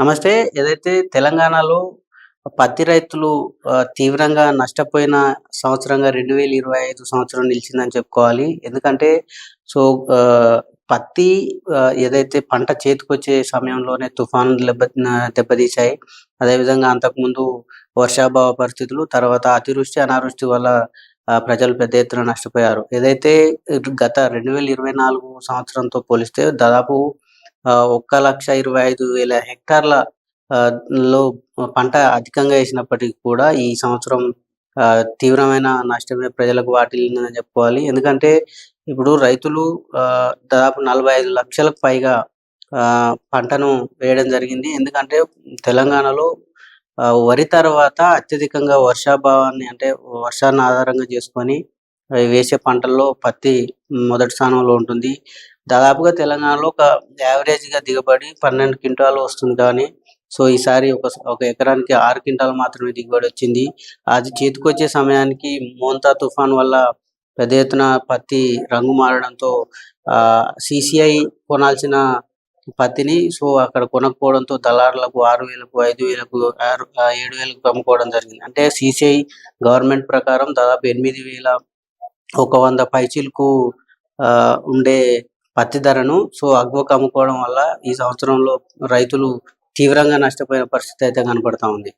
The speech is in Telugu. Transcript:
నమస్తే. ఏదైతే తెలంగాణలో పత్తి రైతులు తీవ్రంగా నష్టపోయిన సంవత్సరంగా రెండు వేల ఇరవై ఐదు సంవత్సరం నిలిచిందని చెప్పుకోవాలి. ఎందుకంటే సో ఆ, పత్తి ఏదైతే పంట చేతికొచ్చే సమయంలోనే తుఫాను దెబ్బ దెబ్బతీశాయి. అదేవిధంగా అంతకుముందు వర్షాభావ పరిస్థితులు తర్వాత అతివృష్టి అనావృష్టి వల్ల ప్రజలు పెద్ద ఎత్తున నష్టపోయారు. ఏదైతే గత రెండు వేల ఇరవై నాలుగు సంవత్సరంతో పోలిస్తే దాదాపు ఒక్క లక్ష ఇరవై ఐదు వేల హెక్టార్ల లో పంట అధికంగా వేసినప్పటికీ కూడా ఈ సంవత్సరం ఆ, తీవ్రమైన నష్టమే ప్రజలకు వాటిల్లిందని చెప్పుకోవాలి. ఎందుకంటే ఇప్పుడు రైతులు ఆ, దాదాపు నలభై ఐదు లక్షలకు పైగా ఆ, పంటను వేయడం జరిగింది. ఎందుకంటే తెలంగాణలో ఆ, వరి తర్వాత అత్యధికంగా వర్షాభావాన్ని అంటే వర్షాన్ని ఆధారంగా చేసుకొని వేసే పంటల్లో పత్తి మొదటి స్థానంలో ఉంటుంది. దాదాపుగా తెలంగాణలో ఒక యావరేజ్గా దిగుబడి పన్నెండు క్వింటాలు వస్తుంది కానీ సో ఈసారి ఒక ఒక ఎకరానికి ఆరు క్వింటాలు మాత్రమే దిగుబడి వచ్చింది. అది చేతికొచ్చే సమయానికి మోంతా తుఫాన్ వల్ల పెద్ద ఎత్తున పత్తి రంగు మారడంతో ఆ సిసిఐ కొనాల్సిన పత్తిని సో అక్కడ కొనకపోవడంతో దళారులకు ఆరు వేలకు ఐదు వేలకు ఆరు ఏడు వేలకు అమ్ముకోవడం జరిగింది. అంటే సిసిఐ గవర్నమెంట్ ప్రకారం దాదాపు ఎనిమిది వేల ఒక వంద పైచీలకు ఆ, ఉండే పత్తి ధరను సో అగ్వకు అమ్ముకోవడం వల్ల ఈ సంవత్సరంలో రైతులు తీవ్రంగా నష్టపోయిన పరిస్థితి అయితే కనపడతా ఉంది.